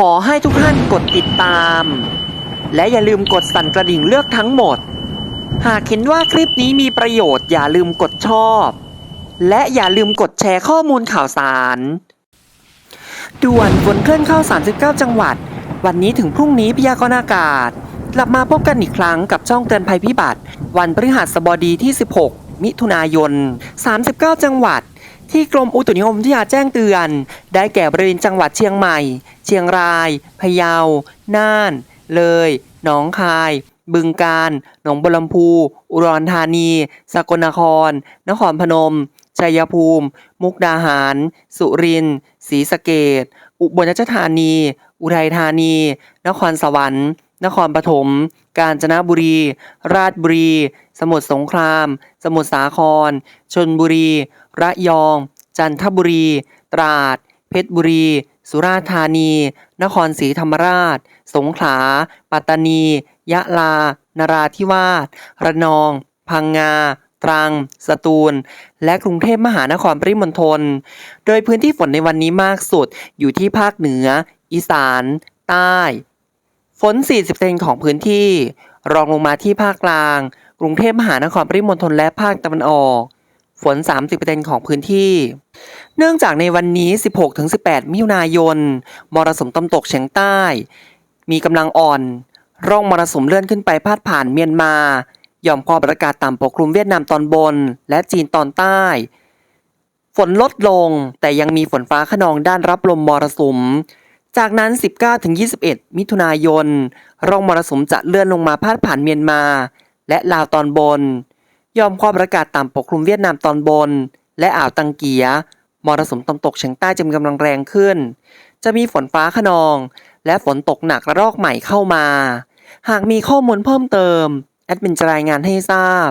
ขอให้ทุกท่านกดติดตาม และอย่าลืมกดสั่นกระดิ่งเลือกทั้งหมด หากเห็นว่าคลิปนี้มีประโยชน์อย่าลืมกดชอบ และอย่าลืมกดแชร์ข้อมูลข่าวสาร ด่วนฝนเคลื่อนเข้า 39 จังหวัด วันนี้ถึงพรุ่งนี้พยากรณ์อากาศ กลับมาพบกันอีกครั้งกับช่องเตือนภัยพิบัติ วันพฤหัสบดีที่ 16 มิถุนายน 39 จังหวัด ที่กรมอุตุนิยมวิทยาแจ้งเตือน ได้แก่บริเวณจังหวัดเชียงใหม่ เชียงราย พะเยา น่าน เลย หนองคาย บึงกาฬ หนองบัวลำพู อุดรธานี สกลนคร นครพนม ชัยภูมิ มุกดาหาร สุรินทร์ ศรีสะเกดอุบลราชธานี อุทัยธานี นครสวรรค์ นครปฐม กาญจนบุรี ราชบุรี สมุทรสงคราม สมุทรสาคร ชนบุรี ระยอง จันทบุรี ตราด เพชรบุรี สุราษฎร์ธานี นครศรีธรรมราช สงขลา ปัตตานี ยะลา นราธิวาส ระนอง พังงาตรัง สตูล และกรุงเทพมหานครปริมณฑล โดยพื้นที่ฝนในวันนี้มากสุดอยู่ที่ภาคเหนือ อีสาน ใต้ ฝน 40%ของพื้นที่ รองลงมาที่ภาคกลาง กรุงเทพมหานครปริมณฑลและภาคตะวันออก ฝน 30%ของพื้นที่ เนื่องจากในวันนี้ 16-18 มิถุนายน มรสุมตะวันตกเฉียงใต้ มีกำลังอ่อน ร่องมรสุมเลื่อนขึ้นไปพาดผ่านเมียนมา หย่อมความกดอากาศต่ำปกคลุมเวียดนามตอนบน และจีนตอนใต้ ฝนลดลง แต่ยังมีฝนฟ้าขนองด้านรับลมมรสุม จากนั้น 19-21 มิถุนายน ร่องมรสุมจะเลื่อนลงมาพาดผ่านเมียนมา และลาวตอนบน ยอมความกดอากาศต่ำปกคลุมเวียดนามตอนบน และอ่าวตังเกีย มรสุมตะวันตกเฉียงใต้จะมีกำลังแรงขึ้น จะมีฝนฟ้าขนอง และฝนตกหนักระลอกใหม่เข้ามา หากมีข้อมูลเพิ่มเติม แอดมินจะรายงานให้ทราบ